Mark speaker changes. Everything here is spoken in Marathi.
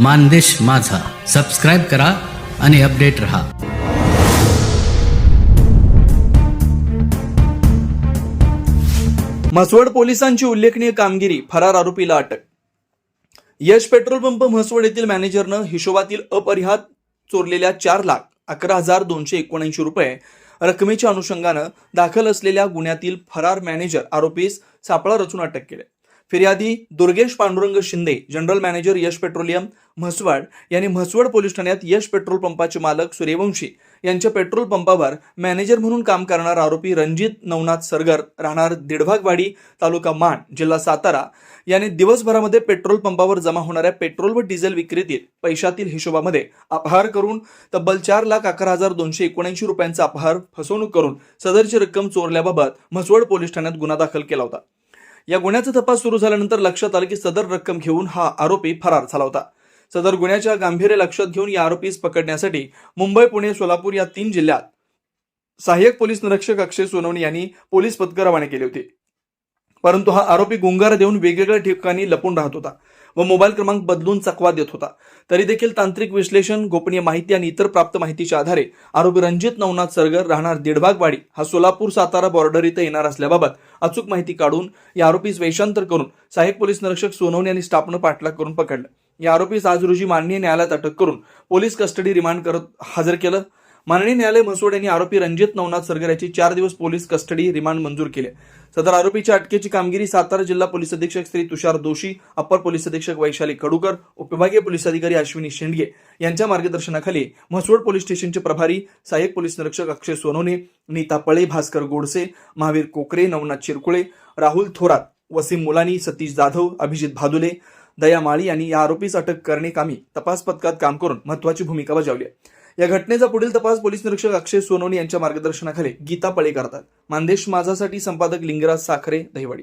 Speaker 1: मानदेश माझा. सबस्क्राईब करा आणि अपडेट रहा.
Speaker 2: म्हसवड पोलिसांची उल्लेखनीय कामगिरी फरार आरोपीला अटक. यश पेट्रोल पंप म्हसवड येथील मॅनेजरनं हिशोबातील अपरिहात चोरलेल्या चार लाख अकरा हजार दोनशे एकोणऐंशी रुपये रकमेच्या अनुषंगानं दाखल असलेल्या गुन्ह्यातील फरार मॅनेजर आरोपीस सापळा रचून अटक केली. फिर्यादी Durgesh Pandurang Shinde general manager Yash petroleum Mhaswad यांनी म्हसवड पोलीस ठाण्यात यश पेट्रोल पंपाचे मालक सूर्यवंशी यांच्या पेट्रोल पंपावर मॅनेजर म्हणून काम करणारा आरोपी रणजित नवनाथ सरगर राहणार दिडभागवाडी तालुका माण जिल्हा सातारा. याने दिवसभरामध्ये पेट्रोल पंपावर जमा होणाऱ्या पेट्रोल व डिझेल विक्रीतील पैशातील हिशोबामध्ये अपहार करून तब्बल चार लाख अकरा हजार दोनशे एकोणऐंशी रुपयांचा अपहार फसवणूक करून सदरची रक्कम चोरल्याबाबत म्हसवड पोलीस ठाण्यात गुन्हा दाखल केला होता. या गुन्ह्याचा तपास सुरू झाल्यानंतर लक्षात आलं की सदर रक्कम घेऊन हा आरोपी फरार झाला होता. सदर गुन्ह्याच्या गांभीर्य लक्षात घेऊन या आरोपीस पकडण्यासाठी मुंबई पुणे सोलापूर या तीन जिल्ह्यात सहाय्यक पोलीस निरीक्षक अक्षय सोनवणे यांनी पोलीस पथकं रवाना केली होती. परंतु हा आरोपी गुंगार देऊन वेगवेगळ्या ठिकाणी लपून राहत होता व मोबाईल क्रमांक बदलून चकवा देत होता. तरी देखील तांत्रिक विश्लेषण गोपनीय माहिती आणि इतर प्राप्त माहितीच्या आधारे आरोपी रणजित नवनाथ सरगर राहणार दिडभागवाडी हा सोलापूर सातारा बॉर्डर इथं येणार असल्याबाबत अचूक माहिती काढून या आरोपीस वेषांतर करून सहाय्यक पोलीस निरीक्षक सोनवणे आणि स्टाफनं पाठलाग करून पकडलं. या आरोपीस आज रोजी माननीय न्यायालयात अटक करून पोलीस कस्टडी रिमांड करत हजर केलं. माननीय न्यायालय म्हसोड यांनी आरोपी रणजित नवनाथ सरगर याची चार दिवस पोलीस कस्टडी रिमांड मंजूर केले. सदर आरोपीच्या अटकेची कामगिरी सातारा जिल्हा पोलीस अधीक्षक श्री तुषार दोषी अप्पर पोलीस अधीक्षक वैशाली कडूकर उपविभागीय पोलीस अधिकारी अश्विनी शेंडगे यांच्या मार्गदर्शनाखाली म्हसोड पोलीस स्टेशनचे प्रभारी सहाय्यक पोलीस निरीक्षक अक्षय सोनवणे नीता पळे भास्कर गोडसे महावीर कोकरे नवनाथ चिरकुळे राहुल थोरात वसीम मुलानी सतीश जाधव अभिजित भादुले दया माळी यांनी या आरोपीस अटक करणे कामी तपास पथकात काम करून महत्वाची भूमिका बजावली आहे. या घटनेचा पुढील तपास पोलीस निरीक्षक अक्षय सोनवणी यांच्या मार्गदर्शनाखाली गीता पळे करतात मानदेश माझासाठी संपादक लिंगराज साखरे दहिवाडी.